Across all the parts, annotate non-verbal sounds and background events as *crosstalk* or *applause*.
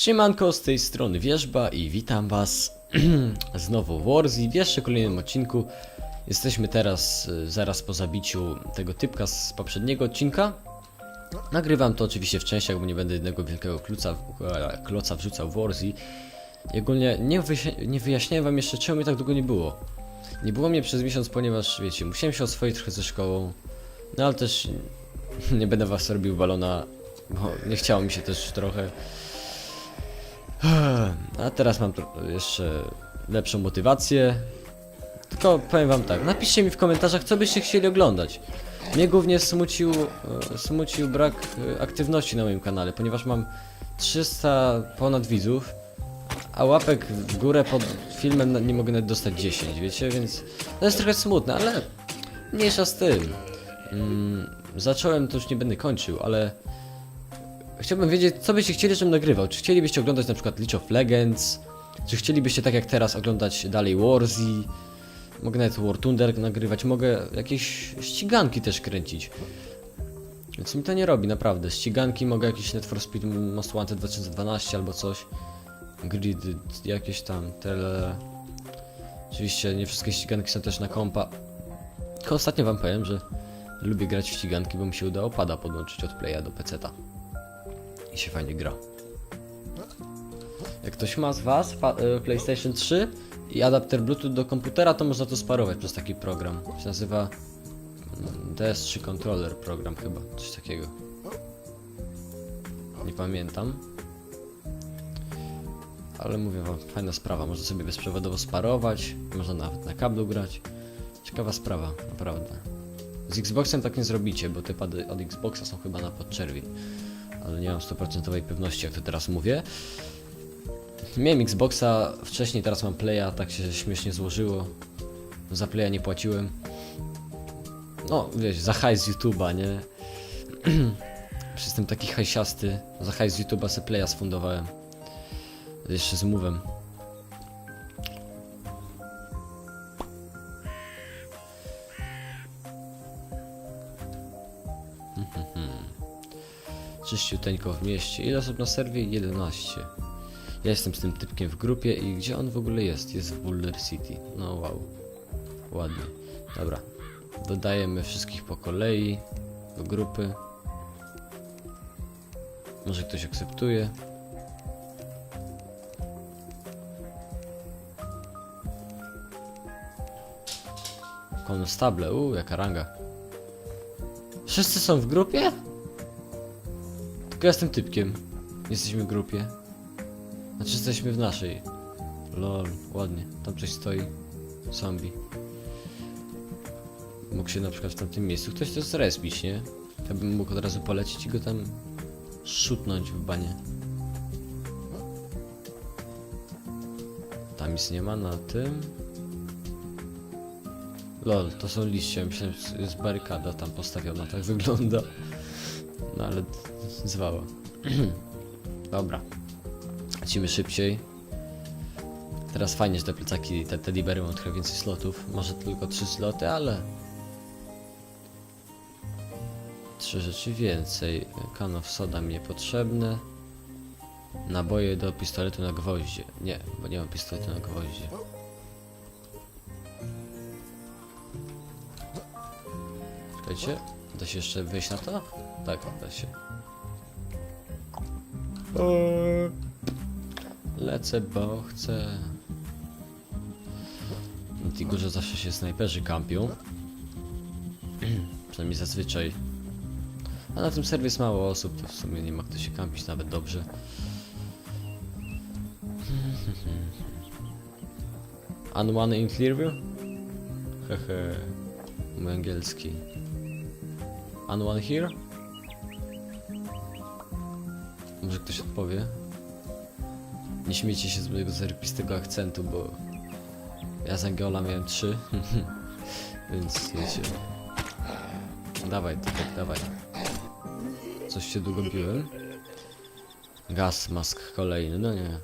Siemanko, z tej strony Wierzba i witam was *clears throat* znowu w Warzy w jeszcze kolejnym odcinku. Jesteśmy teraz y, zaraz po zabiciu tego typka z poprzedniego odcinka. Nagrywam to oczywiście w częściach, bo nie będę jednego wielkiego kluca, e, kloca wrzucał w Warzy. Ogólnie nie, nie wyjaśniałem wam jeszcze czemu mnie tak długo nie było. Nie było mnie przez miesiąc, ponieważ wiecie, musiałem się oswoić trochę ze szkołą. No ale też nie będę was robił balona, bo nie chciało mi się też trochę. A teraz mam jeszcze lepszą motywację. Tylko powiem wam tak, napiszcie mi w komentarzach, co byście chcieli oglądać. Mnie głównie smucił, e, smucił brak e, aktywności na moim kanale, ponieważ mam 300 ponad widzów, a łapek w górę pod filmem nie mogę nawet dostać 10, wiecie, więc to jest trochę smutne, ale mniejsza z tym. Mm, zacząłem, to już nie będę kończył, ale Chciałbym wiedzieć, co byście chcieli, żebym nagrywał. Czy chcielibyście oglądać na przykład League of Legends? Czy chcielibyście tak jak teraz oglądać dalej Warzy? Mogę nawet War Thunder nagrywać, mogę jakieś ściganki też kręcić. Więc mi to nie robi, naprawdę. Ściganki mogę jakieś Net for Speed Most Wanted 2012 albo coś. Grid jakieś tam, tele... Oczywiście nie wszystkie ściganki są też na kompa. Tylko ostatnio wam powiem, że lubię grać w ściganki, bo mi się udało pada podłączyć od playa do peceta i się fajnie gra. Jak ktoś ma z Was e, PlayStation 3 i adapter Bluetooth do komputera, to można to sparować przez taki program. Się nazywa mm, DS3 Controller program chyba, coś takiego. Nie pamiętam. Ale mówię wam, fajna sprawa, można sobie bezprzewodowo sparować, można nawet na kablu grać. Ciekawa sprawa, naprawdę. Z Xboxem tak nie zrobicie, bo te pady od Xboxa są chyba na podczerwi ale nie mam 100% pewności, jak to teraz mówię. Miałem Xboxa wcześniej, teraz mam Playa, tak się śmiesznie złożyło. Za Playa nie płaciłem. No, wiesz, za hajs z YouTube'a, nie? *clears throat* Jestem taki hajsiasty. Za hajs z YouTube'a se Playa sfundowałem. Jeszcze z mówem. Czyściuteńko w mieście. Ile osób na serwie? 11. Ja jestem z tym typkiem w grupie i gdzie on w ogóle jest? Jest w Boulder City. No wow. Ładnie. Dobra. Dodajemy wszystkich po kolei do grupy. Może ktoś akceptuje. Konstable, uuu, jaka ranga. Wszyscy są w grupie? Tylko ja jestem typkiem. Jesteśmy w grupie. Znaczy jesteśmy w naszej. Lol, ładnie. Tam coś stoi. Zombie. Mógł się na przykład w tamtym miejscu ktoś to zrespić, nie? Ja bym mógł od razu polecić i go tam szutnąć w banie. Tam nic nie ma na tym. Lol, to są liście. Myślałem, że jest barykada tam postawiona, tak wygląda. No ale zwała. *clears throat* Dobra. Lecimy szybciej. Teraz fajnie, że te plecaki, te teddybery mają trochę więcej slotów. Może tylko trzy sloty, ale... Trzy rzeczy więcej. Kanow soda mi niepotrzebne. Naboje do pistoletu na gwoździe. Nie, bo nie mam pistoletu na gwoździe. Czekajcie, da się jeszcze wyjść na to? Tak, da się. Lecę, bo chcę. Na tej górze zawsze się snajperzy kampią. *clears throat* Przynajmniej zazwyczaj. A na tym serwie jest mało osób, to w sumie nie ma kto się kampić nawet dobrze. *laughs* Unone in Clearview? Hehe. Mój angielski. Unone here? Może ktoś odpowie? Nie śmiejcie się z mojego zarpistego akcentu, bo ja z Angola miałem trzy, *laughs* więc wiecie. Dawaj, tak, dawaj. Coś się długo biłem. Gaz mask kolejny, no nie.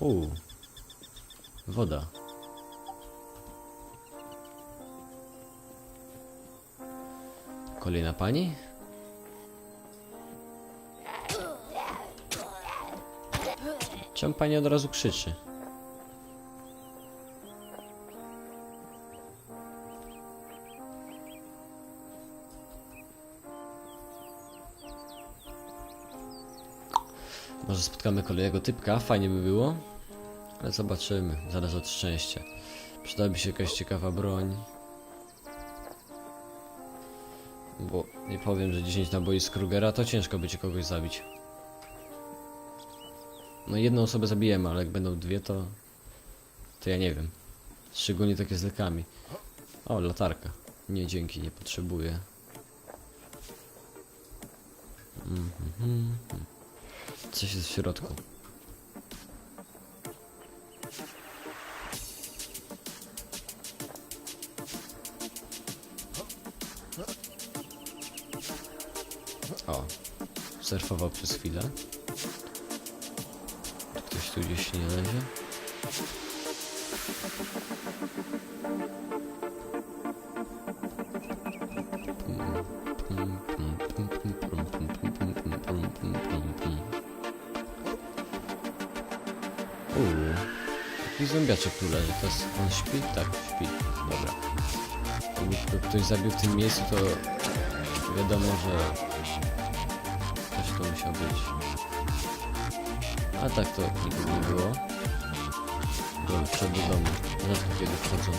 Uuu. Woda. Kolejna pani? Czemu pani od razu krzyczy? Może spotkamy kolejnego typka, fajnie by było. Ale zobaczymy, zależy od szczęścia. Przydałaby się jakaś ciekawa broń. Bo nie powiem, że 10 naboi z Krugera to ciężko będzie kogoś zabić. No jedną osobę zabijemy, ale jak będą dwie to... To ja nie wiem. Szczególnie takie z lekami. O, latarka. Nie, dzięki, nie potrzebuję. Mhm, mhm. Coś jest w środku. O, surfował przez chwilę. Ktoś tu gdzieś nie lezie? Uuu, jakiś zombiaczek tu leży. To jest, on śpi? Tak, śpi. Dobra. Jakby ktoś zabił w tym miejscu, to wiadomo, że tu musiał być. A tak to nikogo nie było. Do domu. Rzadko kiedy wchodzą.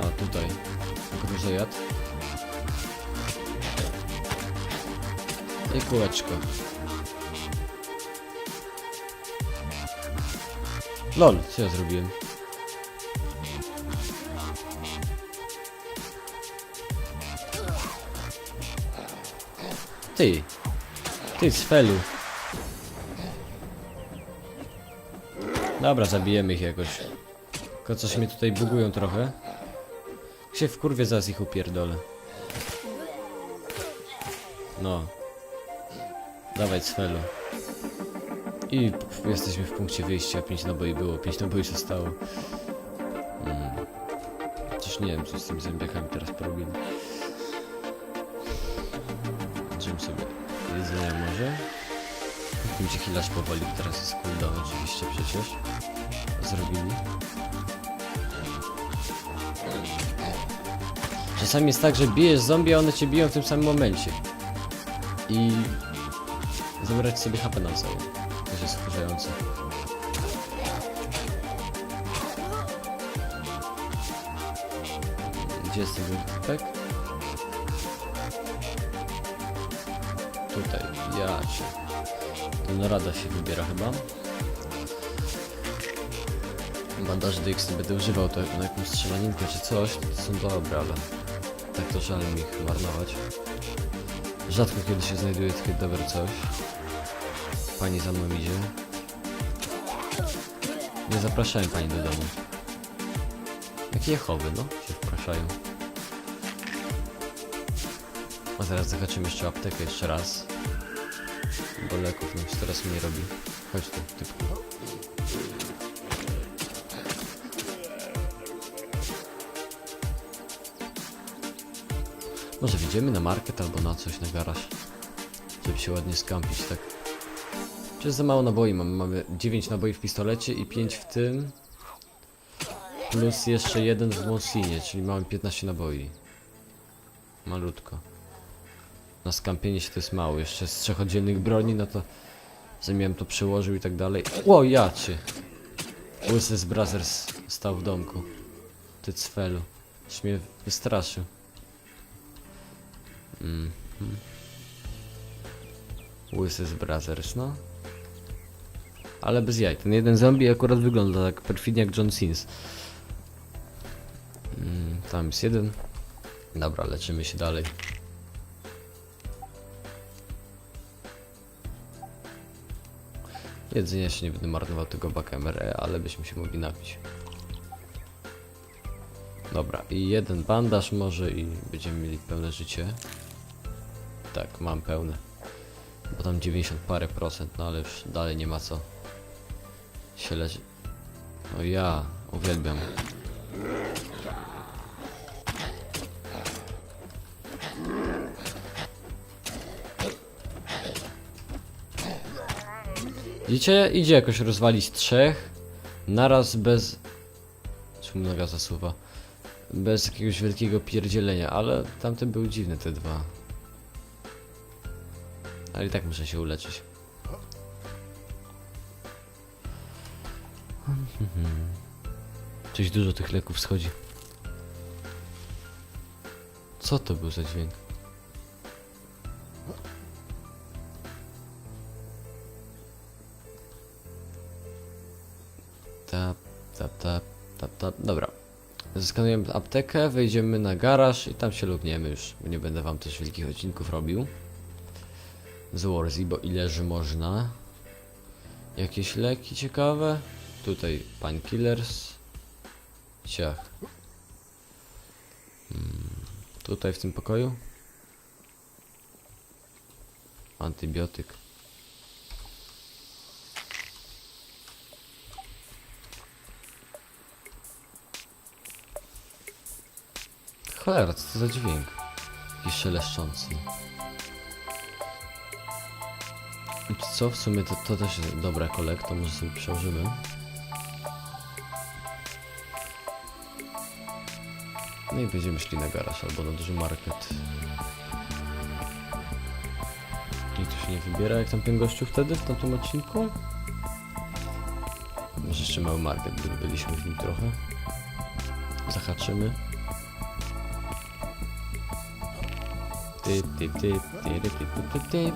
A tutaj. Zajadł? I kółeczko. LOL, co ja zrobiłem? Ty. Ty, Sfelu. Dobra, zabijemy ich jakoś. Tylko coś mnie tutaj bugują trochę. Się w kurwie zaraz ich upierdolę. No. Dawaj Sfelu. I jesteśmy w punkcie wyjścia. 5 naboi było, 5 naboi zostało. Mm. Coś nie wiem, co z tymi zębiakami teraz porobili. Jedzenia może. Będzie chwilacz powoli, bo teraz jest cooldown oczywiście przecież. Zrobili. Czasami jest tak, że bijesz zombie, a one cię biją w tym samym momencie. I zabrać sobie HP na całą. To jest wkurzające. Gdzie jest ten typek? Tutaj, ja cię. Ten rada się wybiera chyba. Bandaż DX nie będę używał to na jakąś strzelaninkę czy coś, to są dobre, ale tak to żal mi ich marnować. Rzadko kiedy się znajduje takie dobre coś. Pani za mną idzie. Nie zapraszałem pani do domu. Jakie Jehowy, no, się wpraszają. A teraz zahaczymy jeszcze aptekę jeszcze raz. Bo leków nam się teraz mniej robi. Chodź tu, typku. Może wyjdziemy na market albo na coś, na garaż. Żeby się ładnie skampić, tak. Przecież za mało naboi mamy. Mamy 9 naboi w pistolecie i 5 w tym. Plus jeszcze jeden w Monsinie, czyli mamy 15 naboi. Malutko. Na skampienie się to jest mało. Jeszcze z trzech oddzielnych broni, no to zamiałem to przełożył i tak dalej. O, ja cię! Łysy z Brothers stał w domku. Ty cfelu. Już mnie wystraszył. Mhm. Łysy z Brothers, no. Ale bez jaj. Ten jeden zombie akurat wygląda tak perfidnie jak John Sins. Mm, tam jest jeden. Dobra, leczymy się dalej. Jedzenia się nie będę marnował tego BKMRE, ale byśmy się mogli napić. Dobra, i jeden bandaż może i będziemy mieli pełne życie. Tak, mam pełne. Bo tam 90 parę procent, no ale już dalej nie ma co się leży. No ja uwielbiam. Widzicie? Idzie jakoś rozwalić trzech. Naraz bez... Czemu noga zasuwa? Bez jakiegoś wielkiego pierdzielenia, ale tamte były dziwne te dwa. Ale i tak muszę się uleczyć. Coś dużo tych leków schodzi. Co to był za dźwięk? Tap, tap, tap, tap, tap. Dobra. Zeskanujemy aptekę, wejdziemy na garaż i tam się lubniemy już, bo nie będę wam też wielkich odcinków robił. Z Warzy, bo ileż można. Jakieś leki ciekawe. Tutaj painkillers. Ciach. Hmm. Tutaj w tym pokoju. Antybiotyk. Cholera, co to za dźwięk? Jakiś szeleszczący. Co? W sumie to, to też jest dobra kolekta, może sobie przełożymy. No i będziemy szli na garaż albo na duży market. Nikt tu się nie wybiera jak tamten gościu wtedy w tamtym odcinku? Może jeszcze mały market, by byliśmy w nim trochę. Zahaczymy. Ty, ty, ty, ty, ty, ty, ty.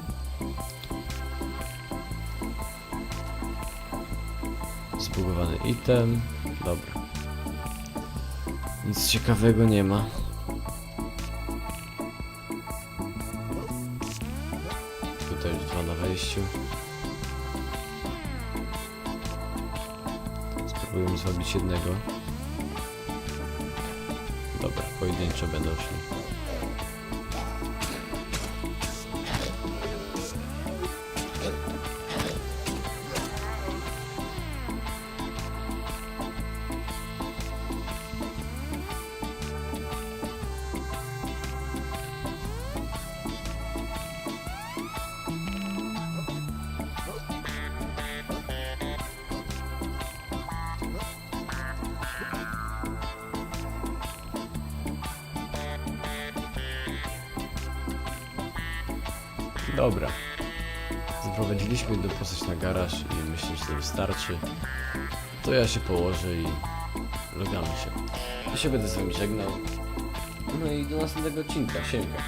Spróbowany item. Dobra. Nic ciekawego nie ma. Tutaj już dwa na wejściu. Spróbujemy zrobić jednego. Dobra, pojedynczo będą szli. Dobra. Zaprowadziliśmy do postać na garaż i myślę, że to wystarczy. To ja się położę i logamy się. Ja się będę z wami żegnał. No i do następnego odcinka. Siemka.